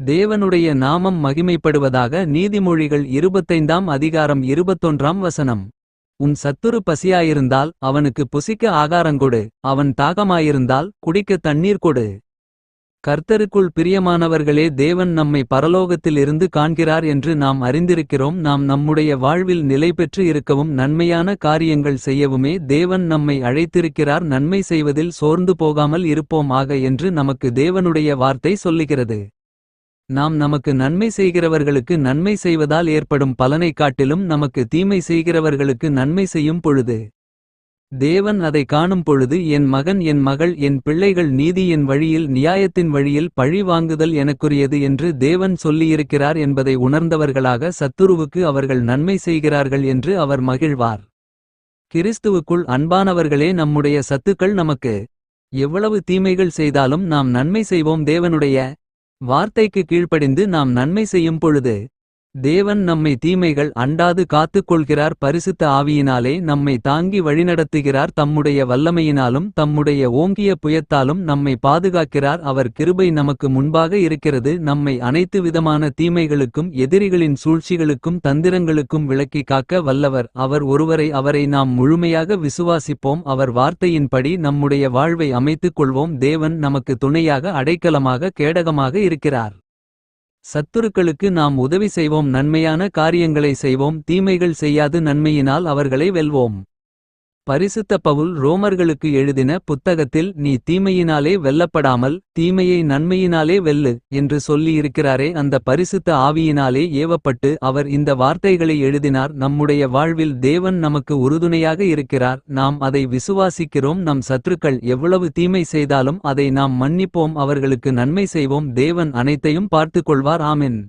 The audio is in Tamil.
தேவனுடைய நாமம் மகிமைப்படுவதாக நீதிமொழிகள் இருபத்தைந்தாம் அதிகாரம் இருபத்தொன்றாம் வசனம். உன் சத்துரு பசியாயிருந்தால் அவனுக்கு புசிக்க ஆகாரங்கொடு அவன் தாகமாயிருந்தால் குடிக்க தண்ணீர் கொடு. கர்த்தருக்குள் பிரியமானவர்களே தேவன் நம்மை பரலோகத்திலிருந்து காண்கிறார் என்று நாம் அறிந்திருக்கிறோம் நாம் நம்முடைய வாழ்வில் நிலைபெற்று இருக்கவும் நன்மையான காரியங்கள் செய்யவுமே தேவன் நம்மை அழைத்திருக்கிறார் நன்மை செய்வதில் சோர்ந்து போகாமல் இருப்போமாக என்று நமக்கு தேவனுடைய வார்த்தை சொல்லுகிறது. நாம் நமக்கு நன்மை செய்கிறவர்களுக்கு நன்மை செய்வதால் ஏற்படும் பலனைக் காட்டிலும் நமக்கு தீமை செய்கிறவர்களுக்கு நன்மை செய்யும் பொழுது. தேவன் அதை காணும் பொழுது என் மகன் என் மகள் என் பிள்ளைகள் நீதியின் வழியில் நியாயத்தின் வழியில் பழி வாங்குதல் எனக்குரியது என்று தேவன் சொல்லியிருக்கிறார் என்பதை உணர்ந்தவர்களாக சத்துருவுக்கு அவர்கள் நன்மை செய்கிறார்கள் என்று அவர் மகிழ்வார். கிறிஸ்துவுக்குள் அன்பானவர்களே நம்முடைய சத்துக்கள் நமக்கு. எவ்வளவு தீமைகள் செய்தாலும் நாம் நன்மை செய்வோம் தேவனுடைய. வார்த்தைக்கு கீழ்ப்படிந்து நாம் நன்மை செய்யும் பொழுது. தேவன் நம்மை தீமைகள் அண்டாது காத்துக் கொள்கிறார் பரிசுத்த ஆவியினாலே நம்மை தாங்கி வழிநடத்துகிறார் தம்முடைய வல்லமையினாலும் தம்முடைய ஓங்கிய புயத்தாலும் நம்மை பாதுகாக்கிறார். அவர் கிருபை நமக்கு முன்பாக இருக்கிறது. நம்மை அனைத்து விதமான தீமைகளுக்கும் எதிரிகளின் சூழ்ச்சிகளுக்கும் தந்திரங்களுக்கும் விளக்கி காக்க வல்லவர். அவர் ஒருவரை அவரை நாம் முழுமையாக விசுவாசிப்போம். அவர் வார்த்தையின்படி நம்முடைய வாழ்வை அமைத்துக் கொள்வோம் தேவன் நமக்கு துணையாக அடைக்கலமாக கேடகமாக இருக்கிறார். சத்துருக்களுக்கு நாம் உதவி செய்வோம் நன்மையான காரியங்களை செய்வோம் தீமைகள் செய்யாது நன்மையினால் அவர்களை வெல்வோம். பரிசுத்த பவுல் ரோமர்களுக்கு எழுதின புத்தகத்தில் நீ தீமையினாலே வெல்லப்படாமல் தீமையை நன்மையினாலே வெல்லு என்று சொல்லியிருக்கிறாரே அந்த பரிசுத்த ஆவியினாலே ஏவப்பட்டு அவர் இந்த வார்த்தைகளை எழுதினார் நம்முடைய வாழ்வில் தேவன் நமக்கு உறுதுணையாக இருக்கிறார் நாம் அதை விசுவாசிக்கிறோம் நம் சத்துருக்கள் எவ்வளவு தீமை செய்தாலும் அதை நாம் மன்னிப்போம் அவர்களுக்கு நன்மை செய்வோம் தேவன் அனைத்தையும் பார்த்துக் கொள்வார் ஆமென்.